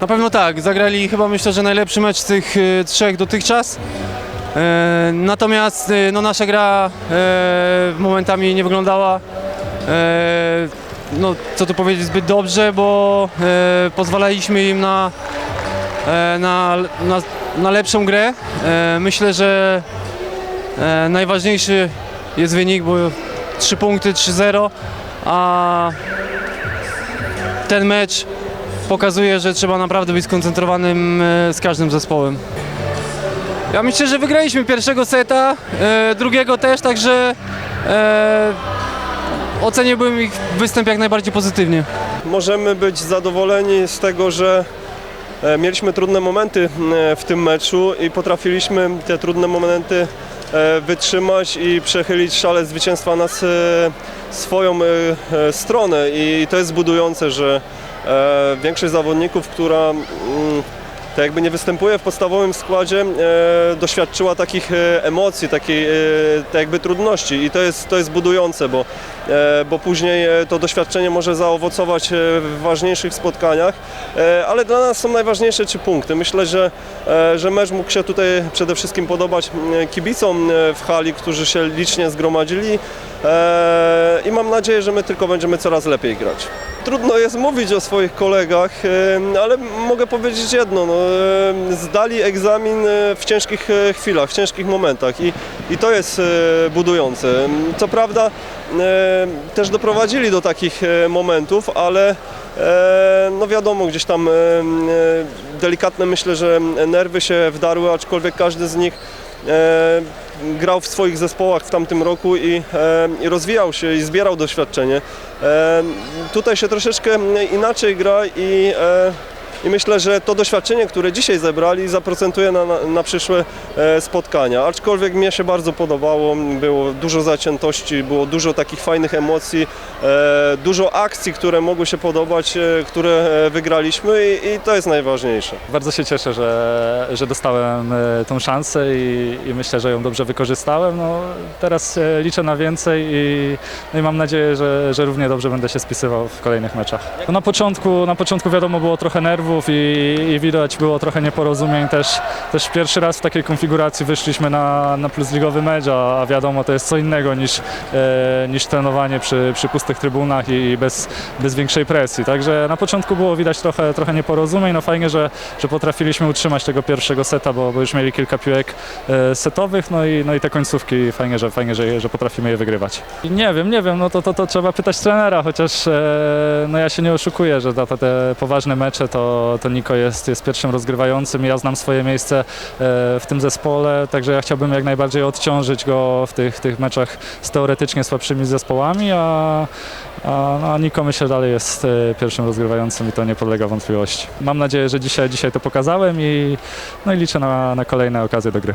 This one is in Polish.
Na pewno tak, zagrali chyba myślę, że najlepszy mecz z tych e, trzech dotychczas. E, natomiast e, no, nasza gra momentami nie wyglądała, no co tu powiedzieć, zbyt dobrze, bo pozwalaliśmy im na, na, na, na lepszą grę. Myślę, że najważniejszy jest wynik, bo 3 punkty, 3-0, a ten mecz pokazuje, że trzeba naprawdę być skoncentrowanym e, z każdym zespołem. Ja myślę, że wygraliśmy pierwszego seta, e, drugiego też, także e, oceniłbym ich występ jak najbardziej pozytywnie. Możemy być zadowoleni z tego, że mieliśmy trudne momenty w tym meczu i potrafiliśmy te trudne momenty wytrzymać i przechylić szale zwycięstwa na swoją stronę i to jest budujące, że większość zawodników, która mm, tak jakby nie występuje w podstawowym składzie, e, doświadczyła takich e, emocji, takiej e, tak jakby trudności. I to jest, to jest budujące, bo, e, bo później e, to doświadczenie może zaowocować e, w ważniejszych spotkaniach, e, ale dla nas są najważniejsze trzy punkty. Myślę, że, e, że mecz mógł się tutaj przede wszystkim podobać m, kibicom e, w hali, którzy się licznie zgromadzili. e, i mam nadzieję, że my tylko będziemy coraz lepiej grać. Trudno jest mówić o swoich kolegach, e, ale mogę powiedzieć jedno, no, e, zdali egzamin e, w ciężkich e, chwilach, w ciężkich momentach i, i to jest e, budujące. Co prawda też doprowadzili do takich momentów, ale no wiadomo, gdzieś tam delikatne myślę, że nerwy się wdarły, aczkolwiek każdy z nich grał w swoich zespołach w tamtym roku i, e, i rozwijał się i zbierał doświadczenie. E, tutaj się troszeczkę inaczej gra i, e, i myślę, że to doświadczenie, które dzisiaj zebrali zaprocentuje na, na, przyszłe e, spotkania. Aczkolwiek mnie się bardzo podobało, było dużo zaciętości, było dużo takich fajnych emocji, e, dużo akcji, które mogły się podobać, e, które wygraliśmy i, i to jest najważniejsze. Bardzo się cieszę, że, że dostałem tą szansę i, i myślę, że ją dobrze wykorzystałem. No, teraz liczę na więcej i, no i mam nadzieję, że, że równie dobrze będę się spisywał w kolejnych meczach. No na, początku, na początku wiadomo było trochę nerwów i, i widać było trochę nieporozumień. Też, też pierwszy raz w takiej konfiguracji wyszliśmy na, na plusligowy mecz, a, wiadomo to jest co innego niż, e, niż trenowanie przy, przy pustych trybunach i, i bez, bez większej presji. Także na początku było widać trochę, trochę nieporozumień. No fajnie, że, że potrafiliśmy utrzymać tego pierwszego seta, bo, bo już mieli kilka piłek e, setowych, no i, no i te końcówki fajnie, że, fajnie że, że potrafimy je wygrywać. I nie wiem, nie wiem, no to, to, to trzeba pytać trenera, chociaż e, no ja się nie oszukuję, że te, te poważne mecze to, to, Niko jest, jest pierwszym rozgrywającym. Ja znam swoje miejsce e, w tym zespole, także ja chciałbym jak najbardziej odciążyć go w tych, tych meczach z teoretycznie słabszymi zespołami, a, a, no, a Niko myślę dalej jest e, pierwszym rozgrywającym i to nie podlega wątpliwości. Mam nadzieję, że dzisiaj, dzisiaj to pokazałem i, no i liczę na, na kolejne okazje do gry.